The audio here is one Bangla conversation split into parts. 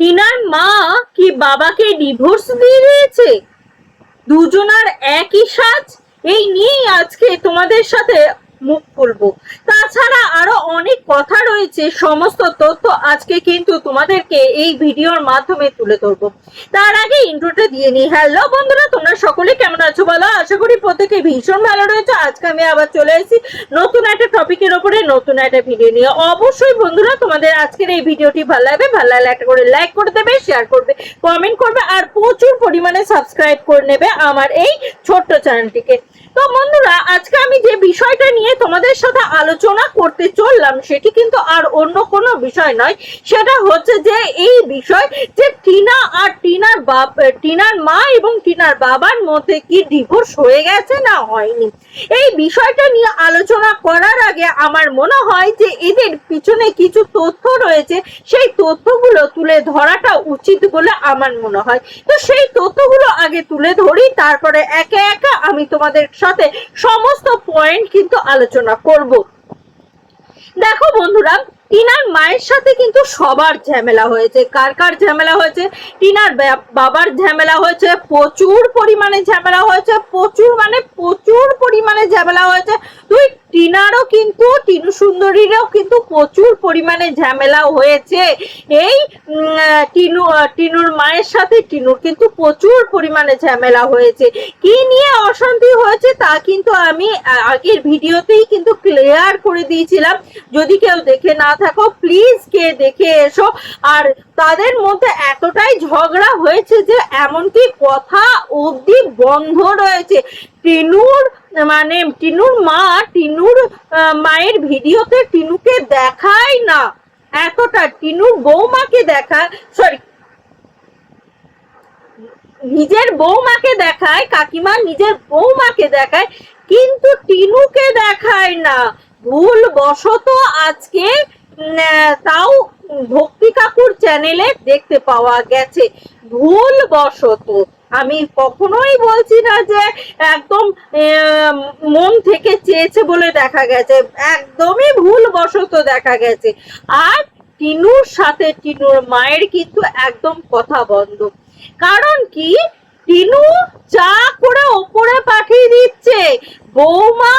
টিনার মা কি বাবাকে ডিভোর্স দিয়ে দিয়েছে? দুজনার একই সাজ? এই নিয়েই আজকে তোমাদের সাথে মুখ খুলবো তাছাড়া আরও অনেক কথা রয়েছে, সমস্ত তথ্য আজকে কিন্তু তোমাদেরকে এই ভিডিওর মাধ্যমে তুলে ধরবো। তার আগে ইন্ট্রোটা দিয়ে নিই। হ্যালো বন্ধুরা, তোমরা সকলে কেমন আছো বলো? আশা করি প্রত্যেকে ভীষণ ভালো রয়েছে। আজকে আমি আবার চলে এসেছি নতুন একটা টপিকের ওপরে, নতুন একটা ভিডিও নিয়ে। অবশ্যই বন্ধুরা, তোমাদের আজকের এই ভিডিওটি ভালো লাগবে, ভালো লাগলে একটা করে লাইক করে দেবে শেয়ার করবে কমেন্ট করবে, আর প্রচুর পরিমাণে সাবস্ক্রাইব করে নেবে আমার এই ছোট্ট চ্যানেলটিকে তো বন্ধুরা, আজকে আমি যে বিষয়টা নিয়ে তোমাদের সাথে আলোচনা করতে চললাম, সেটি কিন্তু আর অন্য কোনো বিষয় নয়। সেটা হচ্ছে যে এই বিষয় যে টিনা আর টিনার বাপ, টিনার মা এবং টিনার বাবার মধ্যে কি ডিভোর্স হয়ে গেছে না হয়নি? এই বিষয়টা নিয়ে আলোচনা করার আগে আমার মনে হয় যে এদের পিছনে কিছু তথ্য রয়েছে। সেই তথ্যগুলো তুলে ধরাটা উচিত বলে আমার মনে হয়। তো সেই তথ্যগুলো আগে তুলে ধরি, তারপরে একে একে আমি তোমাদের সাথে সমস্ত পয়েন্ট কিন্তু আলোচনা করব। দেখো বন্ধুরা, টিনার মায়ের সাথে কিন্তু সবার ঝামেলা হয়েছে। কার কার ঝামেলা হয়েছে? টিনার বাবার ঝামেলা হয়েছে, প্রচুর পরিমাণে ঝামেলা হয়েছে, প্রচুর মানে প্রচুর পরিমাণে ঝামেলা হয়েছে। তুই টিনারও কিন্তু, টিনু সুন্দরীরও কিন্তু প্রচুর পরিমাণে ঝামেলা হয়েছে। এই টিনু টিনুর মায়ের সাথে টিনুর কিন্তু প্রচুর পরিমাণে ঝামেলা হয়েছে। কি নিয়ে অশান্তি হয়েছে তা কিন্তু আমি আগের ভিডিওতেই কিন্তু ক্লিয়ার করে দিয়েছিলাম। যদি কেউ দেখে না থাকো প্লিজ কে দেখে এসো। আর তাদের মধ্যে এতটাই ঝগড়া হয়েছে যে, এমনকি কথা অবধি বন্ধ রয়েছে। টিনুর মানে টিনুর মা টিনুর মায়ের ভিডিওতে টিনুকে দেখায় না। এতটা টিনুর বৌমাকে দেখা সরি নিজের বৌমাকে দেখায়, কাকিমা নিজের বৌমাকে দেখায়, কিন্তু টিনুকে দেখায় না। ভুল বশত আজকে তাও ভক্তি কাকুর চ্যানেলে দেখতে পাওয়া গেছে। ভুল বশত। আমি কখনোই বলছি না যে একদম মন থেকে চেয়েছে বলে দেখা গেছে। একদমই ভুল বশত দেখা গেছে। আর টিনুর সাথে টিনুর মায়ের কিন্তু একদম কথা বন্ধ। কারণ কি? টিনু চা করে ওপরে পাঠিয়ে দিচ্ছে। বৌমা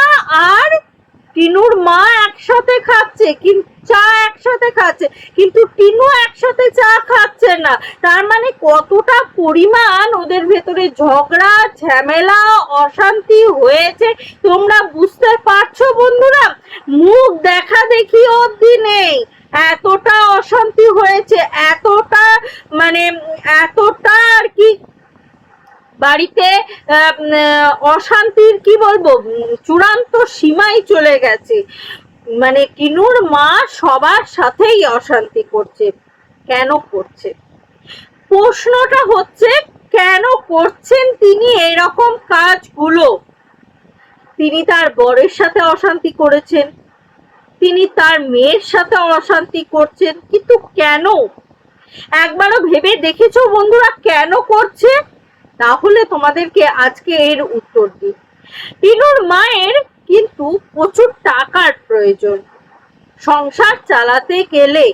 আর টিনুর মা একসাথে খাচ্ছে কিন্তু চা একসাথে খাচ্ছে, কিন্তু টিনু একসাথে চা খাচ্ছে না। তার মানে কতটা পরিমাণ ওদের ভেতরে ঝগড়া, ঝামেলা, অশান্তি হয়েছে, তোমরা বুঝতে পারছ বন্ধুরা? মুখ দেখা দেখি অব্দি নেই। এতটা অশান্তি হয়েছে, এতটা মানে এতটা আর কি বাড়িতে অশান্তির কি বলব চূড়ান্ত সীমায় চলে গেছে। মানে কিনুর মা সবার সাথেই অশান্তি করছে। কেন করছে? প্রশ্নটা হচ্ছে, কেন করছেন তিনি এরকম কাজগুলো? তিনি তার বরের সাথে অশান্তি করেছেন। তিনি তার মেয়ের সাথে অশান্তি করছেন। কিন্তু কেন? একবারও ভেবে দেখেছ বন্ধুরা, কেন করছে? তাহলে তোমাদেরকে আজকে এর উত্তর দিই। টিনুর মায়ের কিন্তু প্রচুর টাকার প্রয়োজন। সংসার চালাতে গেলে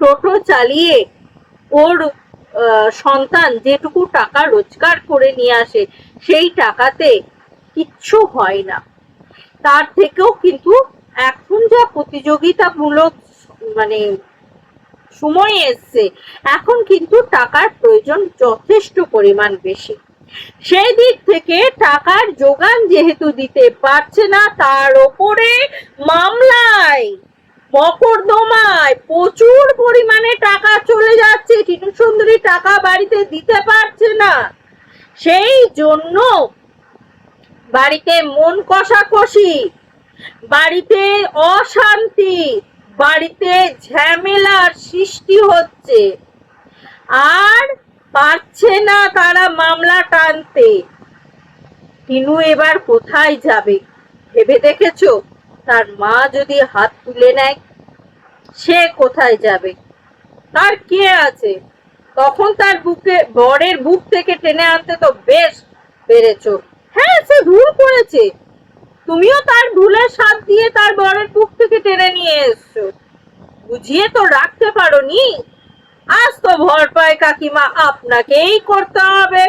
টোটো চালিয়ে ওর সন্তান যেটুকু টাকা রোজগার করে নিয়ে আসে, সেই টাকাতে কিচ্ছু হয় না। তার থেকেও কিন্তু এখন যা প্রতিযোগিতামূলক মানে সময় এসছে। এখন কিন্তু টাকার প্রয়োজন যথেষ্ট পরিমাণ বেশি। সেই দিক থেকে টাকার যোগান যেহেতু দিতে পারছে না, তার ওপরে মামলায়, মকদ্দমায় প্রচুর পরিমাণে টাকা চলে যাচ্ছে। টিটু সুন্দরী টাকা বাড়িতে দিতে পারছে না। সেই জন্য বাড়িতে মন কষাকষি, বাড়িতে অশান্তি বাড়িতে ঝামেলার সৃষ্টি হচ্ছে। আর পারছে না তারা মামলা টানতে। টিনু এবার কোথায় যাবে? ভেবে দেখেছ? তার মা যদি হাত তুলে নেয়, সে কোথায় যাবে? তার কে আছে? তখন তার বুকে, বরের বুক থেকে টেনে আনতে তো বেশ পেরেছ। হ্যাঁ সে ভুল করেছে। তুমিও তার ভুলের সাথ দিয়ে তার বরের বুক থেকে টেনে নিয়ে এসছো। বুঝিয়ে তো রাখতে পারোনি। আজ তো ভরপাই কাকিমা, আপনাকেই করতে হবে।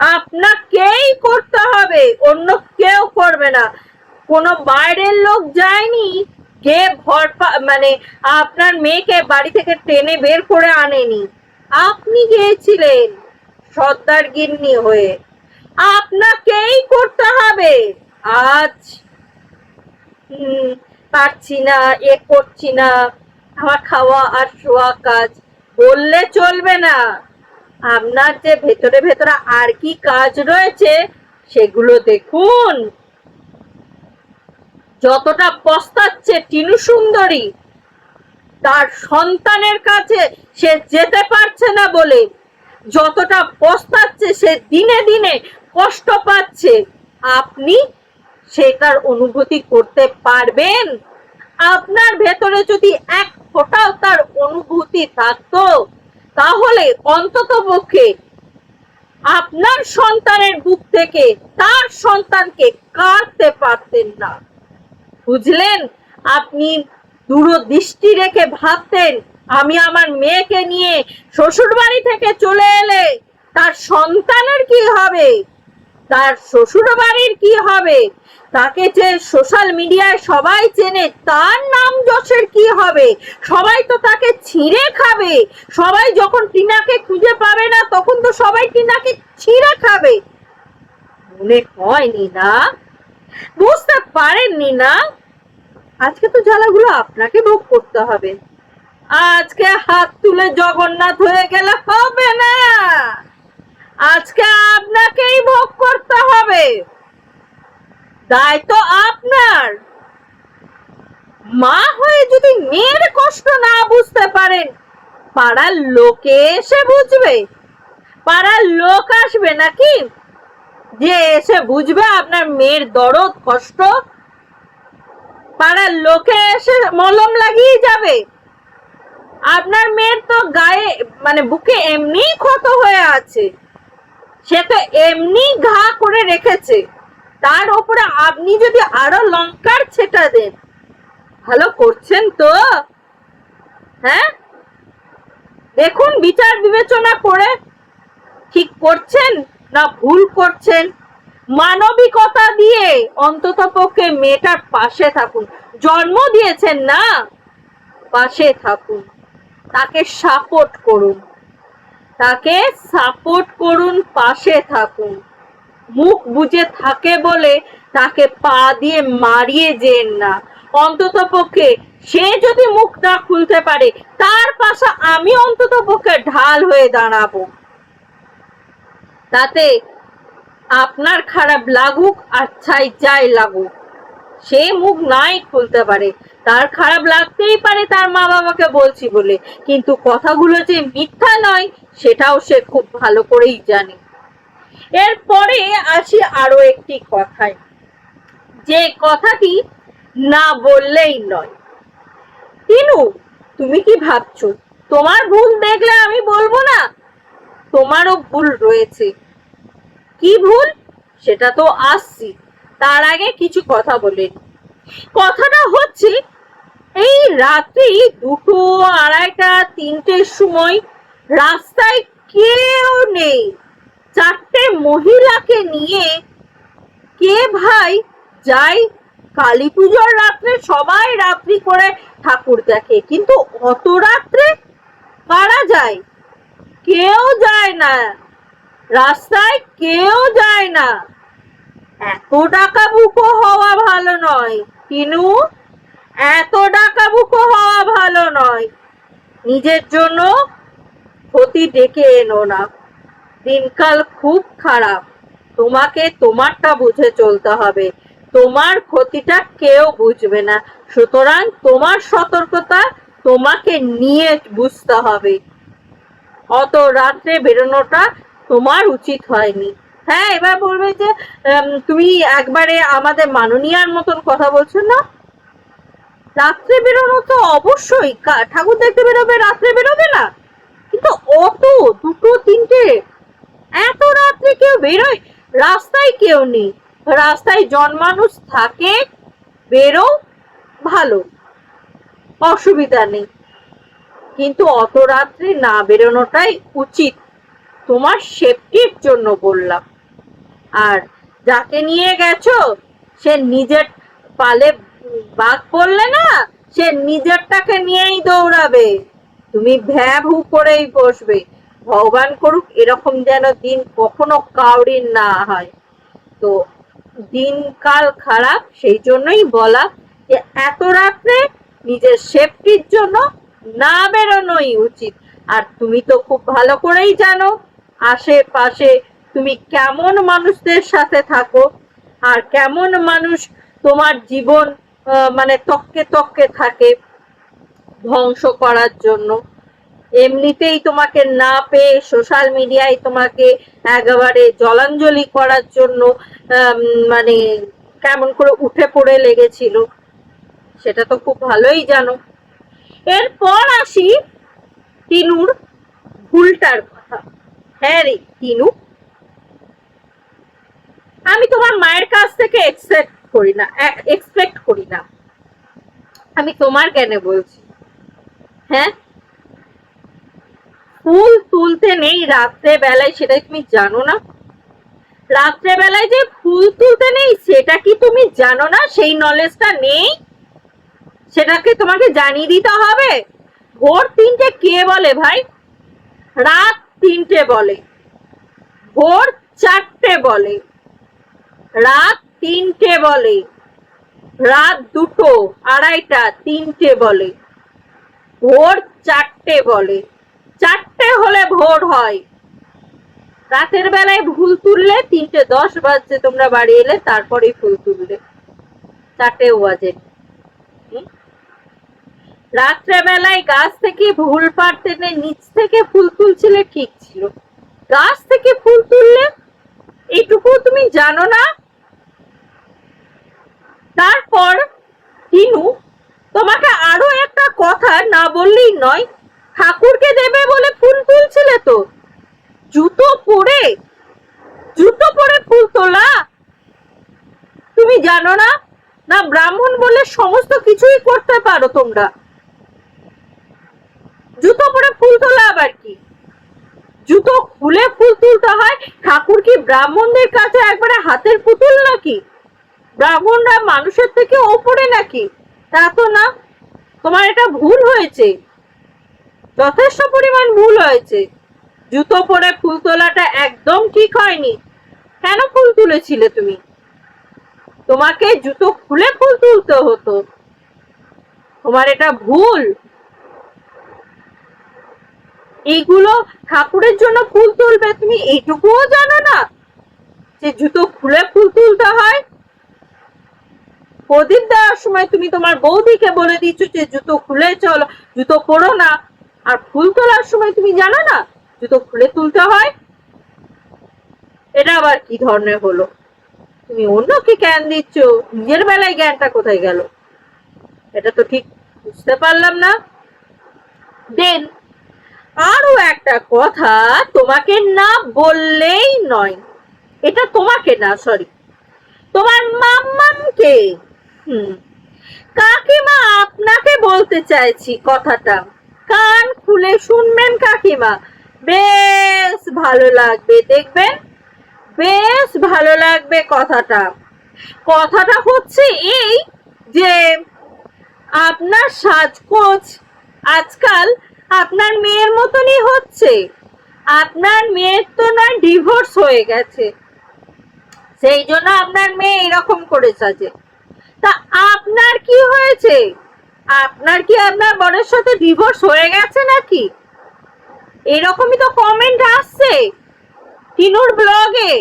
আপনাকেই করতে হবে, অন্য কেউ করবে না। কোনো বাইরের লোক যায়নি, কে ভরপা মানে আপনার মেয়েকে বাড়ি থেকে টেনে বের করে আনেনি। আপনি গিয়েছিলেন সর্দার গিন্নি হয়ে। আপনাকেই করতে হবে। আজ পারছি না, এ করছি না। আমার খাওয়া আর শোয়া কাজ বললে চলবে না। আপনার যে ভেতরে ভেতরে আর কি কাজ রয়েছে, সেগুলো দেখুন। যতটা পস্তাচ্ছে টিনু সুন্দরী, তার সন্তানের কাছে সে যেতে পারছে না বলে, যতটা পস্তাচ্ছে সে দিনে দিনে কষ্ট পাচ্ছে। আপনি সেটার অনুভূতি করতে পারবেন। আপনার ভেতরে যদি এক ফোঁটাও তার অনুভূতি থাকতো, তাহলে অন্তত পক্ষে আপনার সন্তানের বুক থেকে তার সন্তানকে কাটতে পারতেন না। বুঝলেন? আপনি দূরদৃষ্টি রেখে ভাবতেন, আমি আমার মেয়েকে নিয়ে শ্বশুর বাড়ি থেকে চলে এলে তার সন্তানের কি হবে? তার শ্বশুর বাড়ির কি হবে? তাকে যে সোশ্যাল মিডিয়ায় সবাই চেনে, তার নাম যশের কি হবে? সবাই তো তাকে ছিঁড়ে খাবে। সবাই যখন টিনাকে খুঁজে পাবে না, তখন তো সবাই টিনাকে ছিঁড়ে খাবে। মনে হয়নি না বুঝতে পারেননি না আজকে তো জ্বালাগুলো আপনাকে ভোগ করতে হবে। আজকে হাত তুলে জগন্নাথ হয়ে গেলে হবে না। আজকে আপনাকেই ভোগ করতে হবে। দায়িত্ব আপনার। মা হয়ে যদি মেয়ের কষ্ট না বুঝতে পারেন, পাড়ার লোকে এসে বুঝবে। পাড়ার লোক আসবে নাকি? যে এসে বুঝবে আপনার মেয়ের দরদ, কষ্ট, পাড়ার লোকে এসে মলম লাগিয়ে যাবে। আপনার মেয়ের তো গায়ে মানে বুকে এমনি ক্ষত হয়ে আছে। সে তো এমনি ঘা করে রেখেছে। তার উপরে আপনি যদি আরও লঙ্কার ছেটা দেন। ভালো করছেন তো? হ্যাঁ? দেখুন, বিচার বিবেচনা করে ঠিক করছেন না ভুল করছেন? মানবিকতা দিয়ে অন্তত পক্ষে মেয়েটার পাশে থাকুন। জন্ম দিয়েছেন না? পাশে থাকুন। তাকে সাপোর্ট করুন। তাকে সাপোর্ট করুন, পাশে থাকুন। মুখ বুঝে থাকে বলে তাকে পা দিয়ে মারিয়ে যেন না। অন্তত পক্ষে সে যদি মুখ না খুলতে পারে, তার পাশে আমি অন্তত পক্ষে ঢাল হয়ে দাঁড়াবো। তাতে আপনার খারাপ লাগুক আর চাই যাই লাগুক, সে মুখ নাই খুলতে পারে। তার খারাপ লাগতেই পারে, তার মা বাবাকে বলছি বলে। কিন্তু কথাগুলো যে মিথ্যা নয় সেটাও সে খুব ভালো করেই জানে। এরপরে আসি আরও একটি কথায়। যে কথাটি না বললেই নয়। তিনু তুমি কি ভাবছ? তোমার ভুল দেখলে আমি বলব না? তোমারও ভুল রয়েছে। কি ভুল? সেটা তো আসছি। তার আগে কিছু কথা বলেন কথাটা হচ্ছে, এই রাত্রি দুটো আড়াইটা, তিনটের সময় রাস্তায় কেউ নেই। চারটে মহিলাকে নিয়ে কে ভাই যাই কালী পুজোর রাত্রে সবাই রাত্রি করে ঠাকুর দেখে, কিন্তু অত রাত্রে কারা যায়? কেউ যায় না। রাস্তায় কেউ যায় না। এত টাকা বুকো হওয়া ভালো নয় কিনু এত টাকা বুকো হওয়া ভালো নয়। নিজের জন্য ক্ষতি ডেকে এনো না। দিনকাল খুব খারাপ। তোমাকে তোমারটা বুঝে চলতে হবে। তোমার ক্ষতিটা কেউ বুঝবে না। সুতরাং তোমার সতর্কতা তোমাকে নিয়ে বুঝতে হবে। অত রাত্রে বেরোনোটা তোমার উচিত হয়নি। হ্যাঁ এবার বলবে যে তুমি একবারে আমাদের মাননীয়ার মতন কথা বলছো না? রাত্রে বেরোনো তো অবশ্যই। ঠাকুর দেখতে বেরোবে, রাত্রে বেরোবে না? কিন্তু অত দুটো, তিনটে। এত রাত্রে কেউ বেরোয়? রাস্তায় কেউ নেই। রাস্তায় জনমানুষ থাকে বেরো ভালো। অসুবিধা নেই। কিন্তু অত রাত্রে না বেরোনোটাই উচিত। তোমার সেফটির জন্য বললাম। আর যাকে নিয়ে গেছো, সে নিজের পালে বাঘ পড়লে না, সে নিজেরটাকে নিয়েই দৌড়াবে। তুমি ভ্যাভু করেই বসবে। ভগবান করুক, এরকম যেন দিন কখনো কাউরির না হয়। তো দিনকাল খারাপ, সেই জন্যই বলা যে এত রাত্রে নিজের সেফটির জন্য না বেরোনোই উচিত। আর তুমি তো খুব ভালো করেই জানো, আশেপাশে তুমি কেমন মানুষদের সাথে থাকো, আর কেমন মানুষ তোমার জীবন মানে তককে তককে থাকে। ধ্বংস করার জন্য। এমনিতেই তোমাকে না পেয়ে সোশ্যাল মিডিয়ায় তোমাকে একেবারে জলাঞ্জলি করার জন্য মানে কেমন করে উঠে পড়ে লেগেছিল, সেটা তো খুব ভালোই জানো। এরপর আসি টিনুর ভুলটার কথা। হ্যাঁ রে টিনু আমি তোমার মায়ের কাছ থেকে এক্সপেক্ট করি না এক্সপেক্ট করি না। আমি তোমার জ্ঞানে বলছি। হ্যাঁ? ফুল তুলতে নেই রাত্রে বেলায় সেটা তুমি জানো না? রাত্রে বেলায় যে ফুল তুলতে নেই, সেটা কি তুমি জানো না? সেই নলেজটা নেই? সেটাকে তোমাকে জানিয়ে দিতে হবে। ভোর তিনটে কে বলে ভাই? রাত তিনটে বলে। ভোর চারটে বলে। রাত তিনটে বলে। রাত দুটো, আড়াইটা, তিনটে বলে। ভোর চারটে বলে। চারটে হলে ভোর হয়। রাতের বেলায় ভুল তুললে তিনটে দশ বাজছে, তোমরা বাড়ি এলে তারপরেই ফুল তুললে চারটে বাজে হুম? রাত্রেবেলায় গাছ থেকে ভুল পারতে নিচ থেকে ফুল তুলছিলে ঠিক ছিল। গাছ থেকে ফুল তুললে এইটুকু তুমি জানো না? তারপর টিনু তোমাকে আরও একটা কথা না বললেই নয়। ঠাকুরকে দেবে বলে ফুল তুলছিলে তো। জুতো পরে জুতো পরে ফুল তোলা? তুমি জানো না? না ব্রাহ্মণ বলে সমস্ত কিছুই করতে পারো তোমরা। জুতো পরে ফুল তোলা আবার কি? জুতো খুলে ফুল তুলতে হয়? ঠাকুর কি ব্রাহ্মণদের কাছে একবারে হাতের পুতুল নাকি? ব্রাহ্মণরা মানুষের থেকে ওপরে নাকি? তা তো না। তোমার এটা ভুল হয়েছে। যথেষ্ট পরিমাণ ভুল হয়েছে। জুতো পরে ফুল তোলাটা একদম ঠিক হয়নি। কেন ফুল তুলেছিলে তুমি? তোমাকে জুতো খুলে ফুল তুলতে হতো। তোমার এটা ভুল। এইগুলো ঠাকুরের জন্য ফুল তুলবে। তুমি এইটুকুও জানো না যে জুতো খুলে ফুল তুলতে হয়? প্রদীপ দেওয়ার সময় তুমি তোমার বৌদিকে বলে দিচ্ছ যে জুতো খুলে চলো, জুতো পরো না। আর ফুল তোলার সময় তুমি জানো না, জুতো খুলে তুলতে হয়। এটা আবার কি ধরনের হলো? তুমি অন্যকে জ্ঞান দিচ্ছ, নিজের বেলায় জ্ঞানটা কোথায় গেল? এটা তো ঠিক বুঝতে পারলাম না। দেন, আরও একটা কথা তোমাকে না বললেই নয়। এটা তোমাকে না সরি তোমার মাম্মামকে হুম। কাকিমা, আপনাকে বলতে চাইছি কথাটা। কান খুলে শুনবেন কাকিমা। বেশ ভালো লাগবে, দেখবেন? বেশ ভালো লাগবে কথাটা। কথাটা হচ্ছে এই যে, আপনার সাজগোজ আজকাল আপনার মেয়ের মতনই হচ্ছে। আপনার মেয়ের তো নয় ডিভোর্স হয়ে গেছে। সেই জন্য আপনার মেয়ে এরকম করে সাজে। তা আপনার কি হয়েছে? আপনার কি আপনার বরের সাথে ডিভোর্স হয়ে গেছে নাকি? এরকমই তো কমেন্ট আসছে টিনুর ব্লগে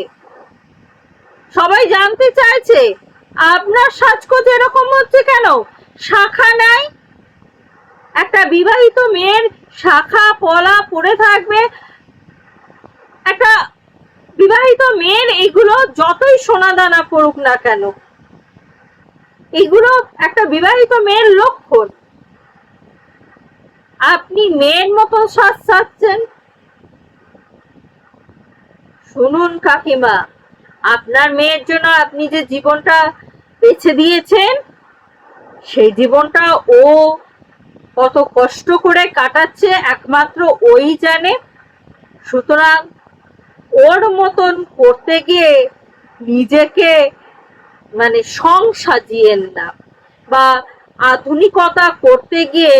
সবাই জানতে চাইছে, আপনার সাজগোজ এরকম হচ্ছে কেন? শাখা নাই? একটা বিবাহিত মেয়ের শাখা, পলা পরে থাকবে। একটা বিবাহিত মেয়ের এগুলো যতই সোনা দানা পড়ুক না কেন এগুলো একটা বিবাহিত মেয়ের লক্ষণ। আপনি মেয়ের মতো সাজ সাজছেন। শুনুন কাকিমা, আপনার মেয়ের জন্য আপনি যে জীবনটা বেছে দিয়েছেন, সেই জীবনটা ও কত কষ্ট করে কাটাচ্ছে একমাত্র ওই জানে। সুতরাং ওর মতন করতে গিয়ে নিজেকে মানে সং সাজিয়েন না বা আধুনিকতা করতে গিয়ে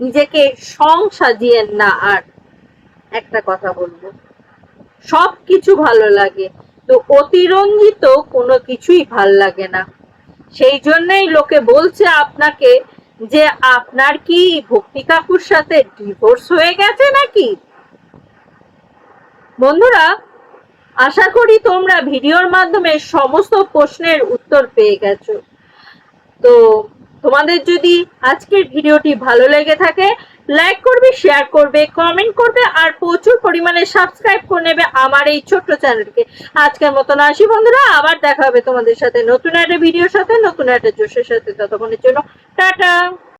নিজেকে সং সাজিয়েন না আর। একটা কথা বলব সব কিছু ভালো লাগে, তো অতিরঞ্জিত কোনো কিছুই ভালো লাগে না। সেই জন্যই লোকে বলছে আপনাকে যে আপনার কি ভক্তি কাকুর সাথে ডিভোর্স হয়ে গেছে নাকি? বন্ধুরা আশা করি তোমরা ভিডিওর মাধ্যমে সমস্ত প্রশ্নের উত্তর পেয়ে গেছো। তো তোমাদের যদি আজকের ভিডিওটি ভালো লেগে থাকে, লাইক করবে, শেয়ার করবে, কমেন্ট করবে, আর প্রচুর পরিমাণে সাবস্ক্রাইব করে নেবে আমার এই ছোট্ট চ্যানেলকে। আজকের মতন আসি বন্ধুরা, আবার দেখা হবে তোমাদের সাথে নতুন একটা ভিডিওর সাথে, নতুন একটা জোশের সাথে, ততক্ষণের জন্য টাটা।